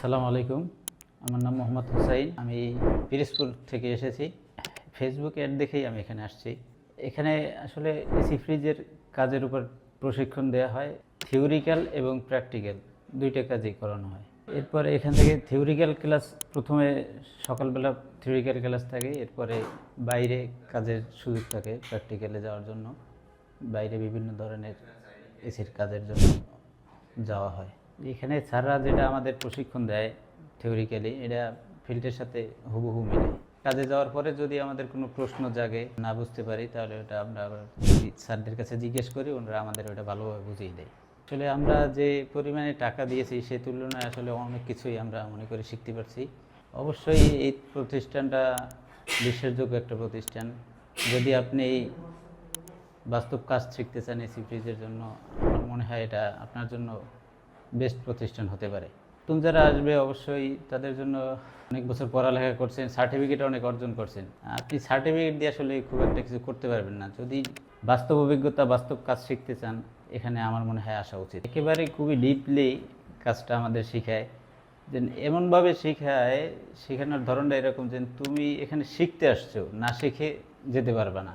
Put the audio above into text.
আসসালামু আলাইকুম। আমার নাম মোহাম্মদ হুসাইন। আমি পিরিজপুর থেকে এসেছি। ফেসবুক অ্যাড দেখেই আমি এখানে আসছি। এখানে আসলে এসি ফ্রিজের কাজের উপর প্রশিক্ষণ দেওয়া হয়। থিওরিক্যাল এবং প্র্যাকটিক্যাল দুইটা কাজই করানো হয়। এরপরে এখান থেকে থিওরিক্যাল ক্লাস প্রথমে সকালবেলা থিওরিক্যাল ক্লাস থাকে। এরপরে বাইরে কাজের সুযোগ থাকে প্র্যাকটিক্যালে যাওয়ার জন্য। বাইরে বিভিন্ন ধরনের এসির কাজের জন্য যাওয়া হয়। এখানে স্যাররা যেটা আমাদের প্রশিক্ষণ দেয় থিওরিক্যালি এটা ফিল্ডের সাথে হুবহু মিলে। কাজে যাওয়ার পরে যদি আমাদের কোনো প্রশ্ন জাগে, না বুঝতে পারি, তাহলে ওটা আমরা আবার স্যারদের কাছে জিজ্ঞেস করি, ওনারা আমাদের ওটা ভালোভাবে বুঝিয়ে দেয়। আসলে আমরা যে পরিমাণে টাকা দিয়েছি, সে তুলনায় আসলে অনেক কিছুই আমরা মনে করি শিখতে পারছি। অবশ্যই এই প্রতিষ্ঠানটা বিশ্বাসযোগ্য একটা প্রতিষ্ঠান। যদি আপনি বাস্তব কাজ শিখতে চান এসি ফ্রিজের জন্য, আমার মনে হয় এটা আপনার জন্য বেস্ট প্রতিষ্ঠান হতে পারে। নতুন যারা আসবে অবশ্যই তাদের জন্য অনেক বছর পড়ালেখা করছেন সার্টিফিকেট অনেক অর্জন করছেন। আপনি সার্টিফিকেট দিয়ে আসলে খুব একটা কিছু করতে পারবেন না। যদি বাস্তব অভিজ্ঞতা, বাস্তব কাজ শিখতে চান, এখানে আমার মনে হয় আসা উচিত। একেবারে খুবই ডিপলি কাজটা আমাদের শেখায়। যে এমনভাবে শেখায়, শেখানোর ধরনটা এরকম যে তুমি এখানে শিখতে আসছো, না শিখে যেতে পারবে না।